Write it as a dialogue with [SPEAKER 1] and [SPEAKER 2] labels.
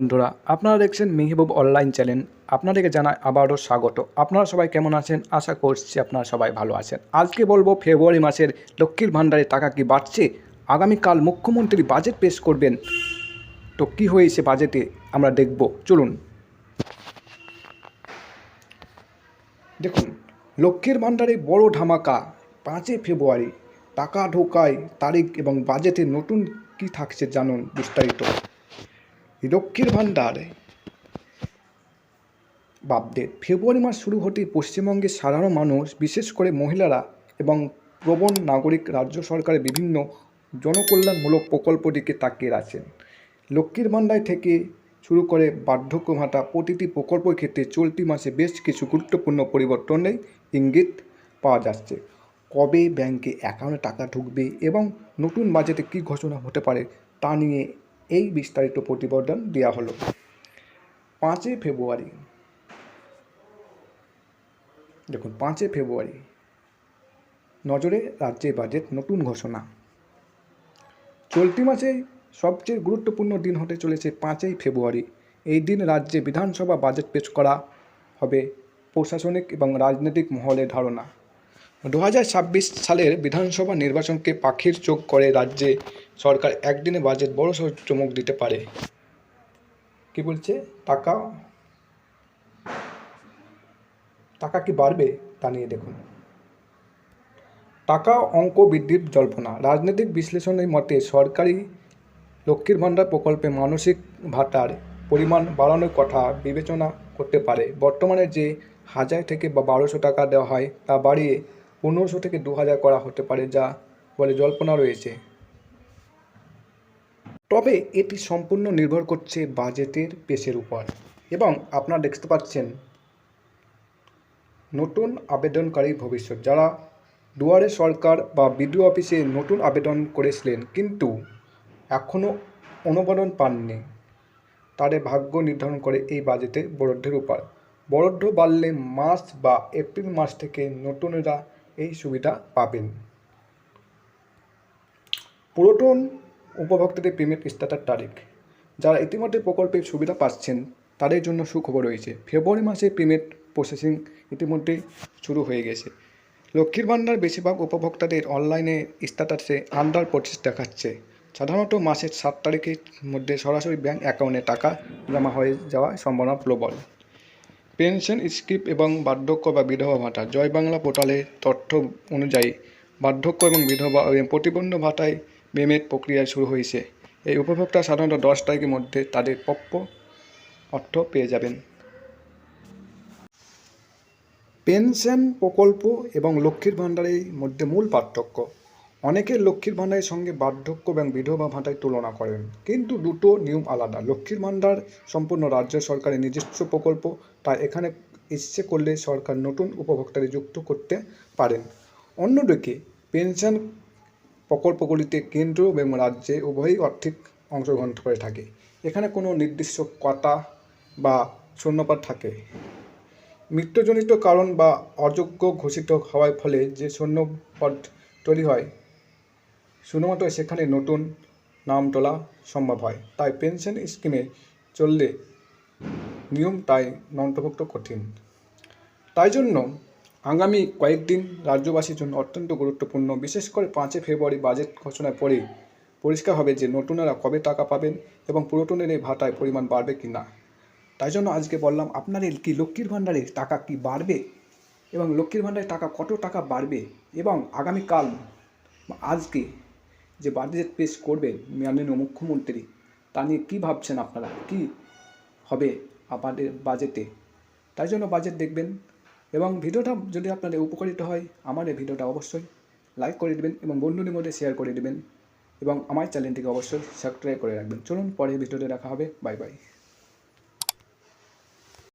[SPEAKER 1] বন্ধুরা, আপনারা দেখছেন মেহবুব অনলাইন চ্যানেল আপনাদেরকে জানাই আবারও স্বাগত। আপনারা সবাই কেমন আছেন? আশা করছি আপনারা সবাই ভালো আছেন। আজকে বলব, ফেব্রুয়ারি মাসের লক্ষ্মীর ভাণ্ডারের টাকা কি বাড়ছে? আগামীকাল মুখ্যমন্ত্রী বাজেট পেশ করবেন। তো কী হয়েছে বাজেটে আমরা দেখব। চলুন। দেখুন, লক্ষ্মীর ভাণ্ডারে বড় ধামাকা। পাঁচই ফেব্রুয়ারি। টাকা ঢোকায় তারিখ এবং বাজেটে নতুন কি থাকছে জানুন বিস্তারিত। লক্ষ্মীর ভাণ্ডার। বাবদে ফেব্রুয়ারি মাস শুরু হতেই পশ্চিমবঙ্গের সাধারণ মানুষ, বিশেষ করে মহিলারা এবং প্রবণ নাগরিক রাজ্য সরকারের বিভিন্ন জনকল্যাণমূলক প্রকল্প দিকে তাকিয়ে আছেন। লক্ষ্মীর ভাণ্ডার থেকে শুরু করে বার্ধক্য ভাতা, প্রতিটি প্রকল্পের ক্ষেত্রে চলতি মাসে বেশ কিছু গুরুত্বপূর্ণ পরিবর্তনের ইঙ্গিত পাওয়া যাচ্ছে। কবে ব্যাংকে অ্যাকাউন্টে টাকা ঢুকবে এবং নতুন বাজেটে কী ঘোষণা হতে পারে তা নিয়ে এই বিস্তারিত প্রতিবেদন দেওয়া হলো। পাঁচই ফেব্রুয়ারি। দেখুন, পাঁচই ফেব্রুয়ারি। নজরে রাজ্যের বাজেট, নতুন ঘোষণা। চলতি মাসে সবচেয়ে গুরুত্বপূর্ণ দিন হতে চলেছে পাঁচই ফেব্রুয়ারি। এই দিন রাজ্যে বিধানসভা বাজেট পেশ করা হবে প্রশাসনিক এবং রাজনৈতিক মহলের ধারণা। দু সালের বিধানসভা নির্বাচনকে পাখির চোখ করে রাজ্যে সরকার একদিনে বাজেট বড় সড় চমক দিতে পারে। কি বলছে? টাকা? টাকা কি বাড়বে? তা নিয়ে দেখুন। টাকা, অঙ্ক বৃদ্ধির জল্পনা। রাজনৈতিক বিশ্লেষণের মতে সরকারি লক্ষ্মীর ভাণ্ডার প্রকল্পে মানসিক ভাতার পরিমাণ বাড়ানোর কথা বিবেচনা করতে পারে। বর্তমানে যে হাজার থেকে বা বারোশো টাকা দেওয়া হয় তা বাড়িয়ে পনেরোশো থেকে দু হাজার করা হতে পারে, যা বলে জল্পনা রয়েছে। তবে এটি সম্পূর্ণ নির্ভর করছে বাজেটের পেশের উপর। এবং আপনারা দেখতে পাচ্ছেন নতুন আবেদনকারী ভবিষ্যৎ। যারা দুয়ারে সরকার বা বিডিও অফিসে নতুন আবেদন করেছিলেন কিন্তু এখনও অনুমোদন পাননি, তাদের ভাগ্য নির্ধারণ করে এই বাজেটে বরাদ্দের উপর। বরাদ্দ বাড়লে মার্চ বা এপ্রিল মাস থেকে নতুনরা এই সুবিধা পাবেন। পুরাতন উপভোক্তাদের পেমেন্ট স্টার্টার তারিখ। যারা ইতিমধ্যে প্রকল্পের সুবিধা পাচ্ছেন, তাদের জন্য সুখবর রয়েছে। ফেব্রুয়ারি মাসে পেমেন্ট প্রসেসিং ইতিমধ্যে শুরু হয়ে গেছে। লক্ষ্মীর ভাণ্ডার বেশিরভাগ উপভোক্তাদের অনলাইনে স্ট্যাটাসে আন্ডার প্রসেস দেখাচ্ছে। সাধারণত মাসের সাত তারিখের মধ্যে সরাসরি ব্যাংক অ্যাকাউন্টে টাকা জমা হয়ে যাওয়ার সম্ভাবনা প্রবল। পেনশন স্কিপ এবং বার্ধক্য বা বিধবা ভাতা, জয় বাংলা পোর্টালের তথ্য অনুযায়ী বার্ধক্য এবং বিধবা এবং প্রতিবন্ধ ভাতায় পেমেন্ট প্রক্রিয়া শুরু হয়েছে। এই উপভোক্তা সাধারণত দশ তারিখের মধ্যে তাদের প্রাপ্য অর্থ পেয়ে যাবেন। পেনশন প্রকল্প এবং লক্ষ্মীর ভাণ্ডারের মধ্যে মূল পার্থক্য। অনেকে লক্ষ্মীর ভাণ্ডারের সঙ্গে বার্ধক্য এবং বিধবা ভাতায় তুলনা করেন, কিন্তু দুটো নিয়ম আলাদা। লক্ষ্মীর ভাণ্ডার সম্পূর্ণ রাজ্য সরকারের নিজস্ব প্রকল্প, তাই এখানে ইচ্ছে করলে সরকার নতুন উপভোক্তাদের যুক্ত করতে পারেন। অন্যদিকে, পেনশন প্রকল্পগুলিতে কেন্দ্র এবং রাজ্যে উভয়ই আর্থিক অংশগ্রহণ করে থাকে। এখানে কোনো নির্দিষ্ট কতা বা শূন্যপাত থাকে। মৃত্যুজনিত কারণ বা অযোগ্য ঘোষিত হওয়ার ফলে যে শূন্যপদ তৈরি হয়, শুধুমাত্র সেখানে নতুন নাম তোলা সম্ভব হয়। তাই পেনশন স্কিমে চললে নিয়ম তাই অন্তর্ভুক্ত কঠিন। তাই জন্য আগামী কয়েকদিন রাজ্যবাসীর জন্য অত্যন্ত গুরুত্বপূর্ণ, বিশেষ করে পাঁচই ফেব্রুয়ারি বাজেট ঘোষণার পরেই পরিষ্কার হবে যে নতুনরা কবে টাকা পাবেন এবং পুরাতনের এই ভাতায় পরিমাণ বাড়বে কি না। তাই জন্য আজকে বললাম আপনাদের কি লক্ষ্মীর ভাণ্ডারে টাকা কি বাড়বে এবং লক্ষ্মীর ভাণ্ডারে টাকা কত টাকা বাড়বে এবং আগামীকাল আজকে যে বাজেট পেশ করবেন মাননীয় মুখ্যমন্ত্রী, তা নিয়ে কী ভাবছেন আপনারা? কি হবে আমাদের বাজেটে? তাই জন্য বাজেট দেখবেন এবং ভিডিওটা যদি আপনাদের উপকারিত হয়, আমার এই ভিডিওটা অবশ্যই লাইক করে দেবেন এবং বন্ধুদের মধ্যে শেয়ার করে দেবেন এবং আমার চ্যানেলটিকে অবশ্যই সাবস্ক্রাইব করে রাখবেন। চলুন পরে ভিডিওতে দেখা হবে। Bye bye